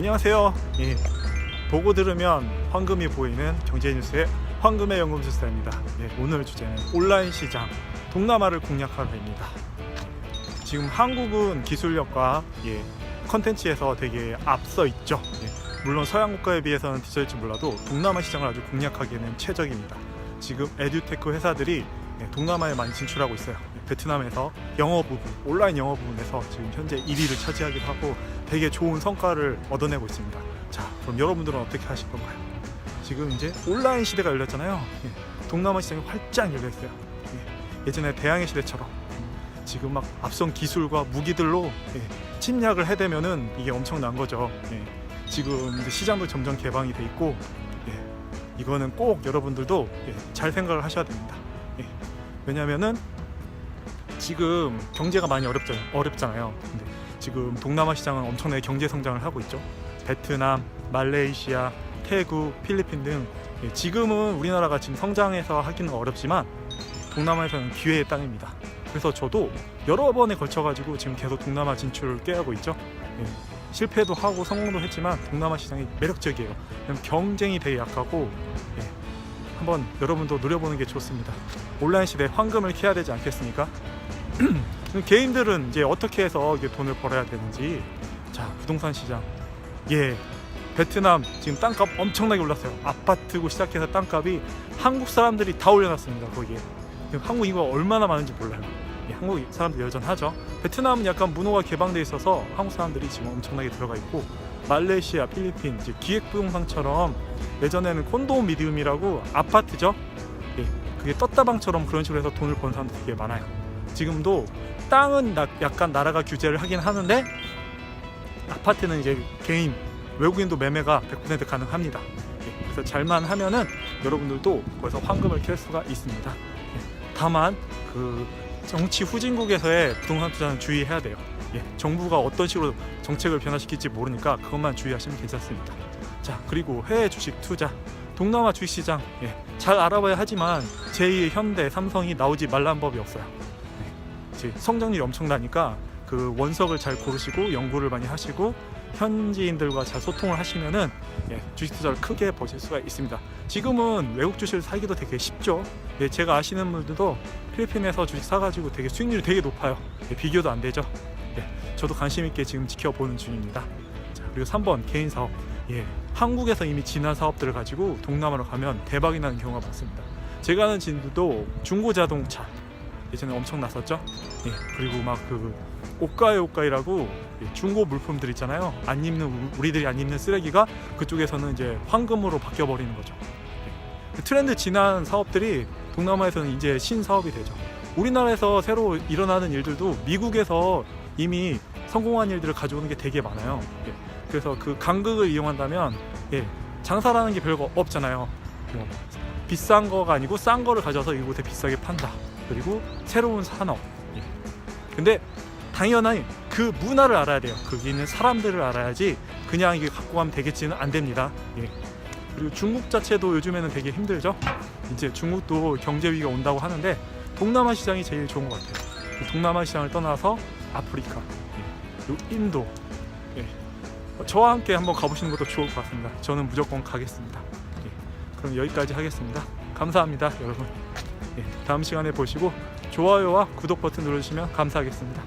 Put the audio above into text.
안녕하세요. 예, 보고 들으면 황금이 보이는 경제뉴스의 황금의 연금술사입니다. 예, 오늘 주제는 온라인 시장 동남아를 공략하기입니다. 지금 한국은 기술력과 예, 컨텐츠에서 되게 앞서 있죠. 예, 물론 서양 국가에 비해서는 뒤처질지 몰라도 동남아 시장을 아주 공략하기에는 최적입니다. 지금 에듀테크 회사들이 예, 동남아에 많이 진출하고 있어요. 예, 베트남에서 영어 부분, 온라인 영어 부분에서 지금 현재 1위를 차지하기도 하고 되게 좋은 성과를 얻어내고 있습니다. 자, 그럼 여러분들은 어떻게 하실 건가요? 지금 이제 온라인 시대가 열렸잖아요. 예, 동남아 시장이 활짝 열려 있어요. 예, 예전에 대항해 시대처럼 음, 지금 막 앞선 기술과 무기들로 예, 침략을 해대면은 이게 엄청난 거죠. 예, 지금 시장도 점점 개방이 돼 있고 예, 이거는 꼭 여러분들도 예, 잘 생각을 하셔야 됩니다. 예, 왜냐하면은 지금 경제가 많이 어렵잖아요. 어렵잖아요. 근데 지금 동남아 시장은 엄청나게 경제 성장을 하고 있죠. 베트남, 말레이시아, 태국, 필리핀 등 예, 지금은 우리나라가 지금 성장해서 하기는 어렵지만 동남아에서는 기회의 땅입니다. 그래서 저도 여러 번에 걸쳐가지고 지금 계속 동남아 진출을 꾀하고 있죠. 예, 실패도 하고 성공도 했지만 동남아 시장이 매력적이에요. 경쟁이 되게 약하고 예, 한번 여러분도 노려보는 게 좋습니다. 온라인 시대 황금을 캐야 되지 않겠습니까? 개인들은 이제 어떻게 해서 이게 돈을 벌어야 되는지. 자 부동산 시장. 예 베트남 지금 땅값 엄청나게 올랐어요. 아파트고 시작해서 땅값이 한국 사람들이 다 올려놨습니다 거기에. 한국 인구가 얼마나 많은지 몰라요. 예, 한국 사람들 여전하죠. 베트남은 약간 문호가 개방돼 있어서 한국 사람들이 지금 엄청나게 들어가 있고 말레이시아 필리핀 이제 기획부동산처럼 예전에는 콘도 미디움이라고 아파트죠 예, 그게 떴다방처럼 그런 식으로 해서 돈을 버는 사람들 되게 많아요 지금도 땅은 나- 약간 나라가 규제를 하긴 하는데 아파트는 이제 개인 외국인도 매매가 100% 가능합니다. 예, 그래서 잘만 하면은 여러분들도 거기서 황금을 캘 수가 있습니다. 예, 다만 그 정치 후진국에서의 부동산 투자는 주의해야 돼요. 예, 정부가 어떤 식으로 정책을 변화시킬지 모르니까 그것만 주의하시면 괜찮습니다. 자 그리고 해외 주식 투자 동남아 주식시장 예, 잘 알아봐야 하지만 제2의 현대 삼성이 나오지 말란 법이 없어요. 이제 성장률이 엄청나니까 그 원석을 잘 고르시고 연구를 많이 하시고 현지인들과 잘 소통을 하시면은 예, 주식 투자를 크게 보실 수가 있습니다. 지금은 외국 주식을 사기도 되게 쉽죠. 예, 제가 아시는 분들도 필리핀에서 주식 사가지고 되게 수익률이 되게 높아요. 예, 비교도 안 되죠. 예, 저도 관심 있게 지금 지켜보는 중입니다. 자, 그리고 3번 개인 사업. 예, 한국에서 이미 지난 사업들을 가지고 동남아로 가면 대박이 나는 경우가 많습니다. 제가 아는 친구도 중고 자동차 예전에 엄청 났었죠. 예, 그리고 막 그 옷가이 옷가이라고 예, 중고 물품들 있잖아요. 안 입는 우- 우리들이 안 입는 쓰레기가 그쪽에서는 이제 황금으로 바뀌어 버리는 거죠. 예. 그 트렌드 지난 사업들이 동남아에서는 이제 신 사업이 되죠. 우리나라에서 새로 일어나는 일들도 미국에서 이미 성공한 일들을 가져오는 게 되게 많아요. 예. 그래서 그 간극을 이용한다면 예, 장사라는 게 별거 없잖아요. 뭐 비싼 거가 아니고 싼 거를 가져서 이곳에 비싸게 판다. 그리고 새로운 산업. 예. 근데 당연히 그 문화를 알아야 돼요. 거기 있는 사람들을 알아야지 그냥 이게 갖고 가면 되겠지는 안 됩니다. 예. 그리고 중국 자체도 요즘에는 되게 힘들죠. 이제 중국도 경제 위기가 온다고 하는데 동남아 시장이 제일 좋은 것 같아요. 그 동남아 시장을 떠나서 아프리카, 예. 인도. 예. 저와 함께 한번 가보시는 것도 좋을 것 같습니다. 저는 무조건 가겠습니다. 예. 그럼 여기까지 하겠습니다. 감사합니다, 여러분. 예, 다음 시간에 보시고 좋아요와 구독 버튼 눌러주시면 감사하겠습니다.